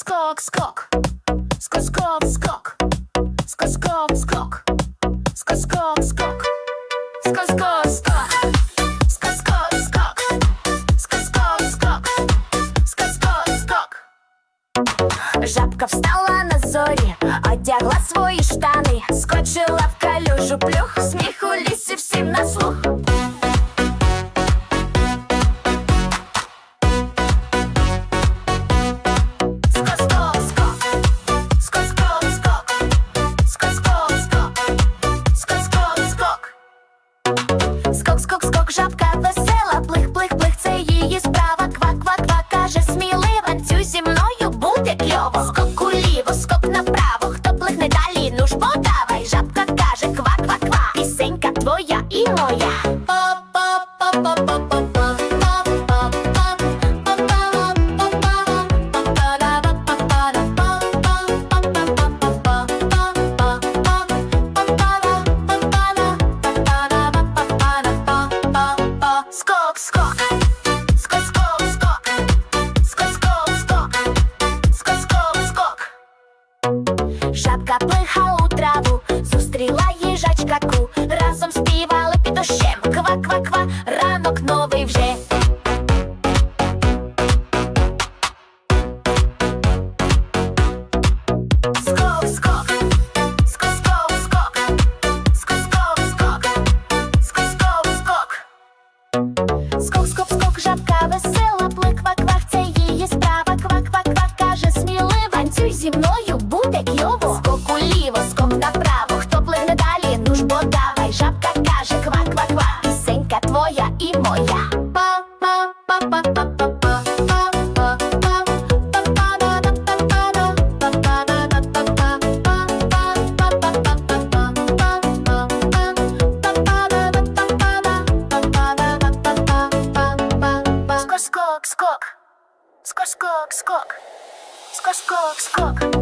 скок, скок, скок, скок, скок, скок, скок, скок, скок, скок, скок, скок, скок, скок. Жабка встала на зорі, одела свои штаны, скочила в калюжу плюх, смех. Скок, скок, скок, жабка весела, плих, плих, плих, це її справа. Ква, ква, ква, каже, сміливо, цю зі мною буде кльово. Скок уліво, скок направо, хто плихне далі, ну ж подавай. Жабка каже, ква, ква, ква. Пісенька твоя і моя. весела. Восток.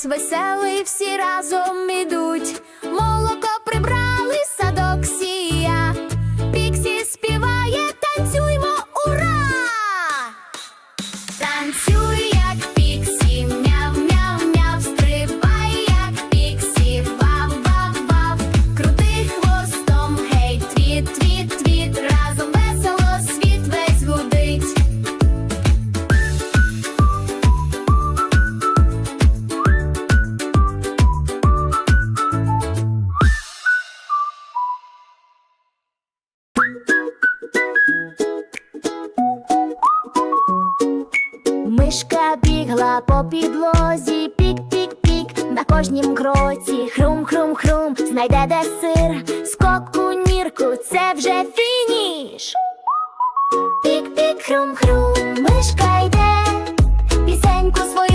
час веселий, всі разом ідуть. кожнім кроці, хрум-хрум-хрум, знайде де сир, скок у нірку, це вже фініш. Пік-пік, хрум-хрум, мишка йде, пісеньку свою.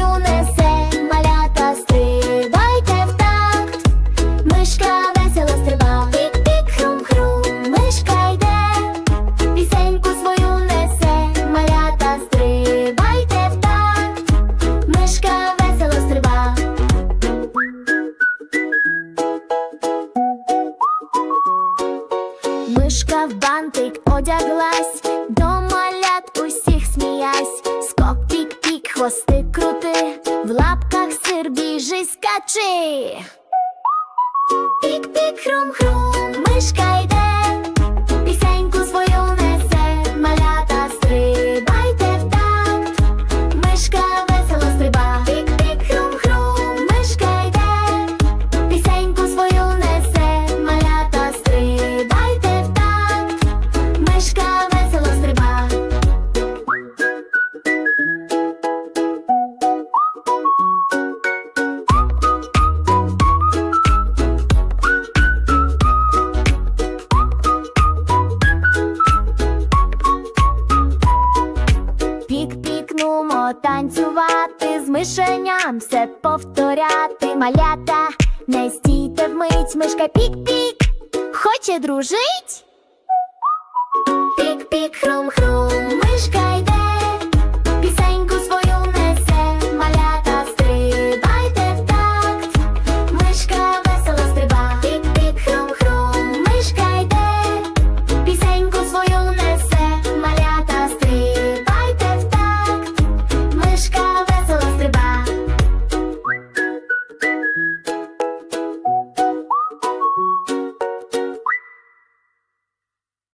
крути, в лапках сир біжи, скачи. Пік-пік, хрум-хрум, мишка йде, пісень. пік-пікнумо танцювати, з мишеням все повторяти. Малята, не стійте вмить, мишка пік-пік, хоче дружить. Пік-пік, хрум-хрум, мишка йде.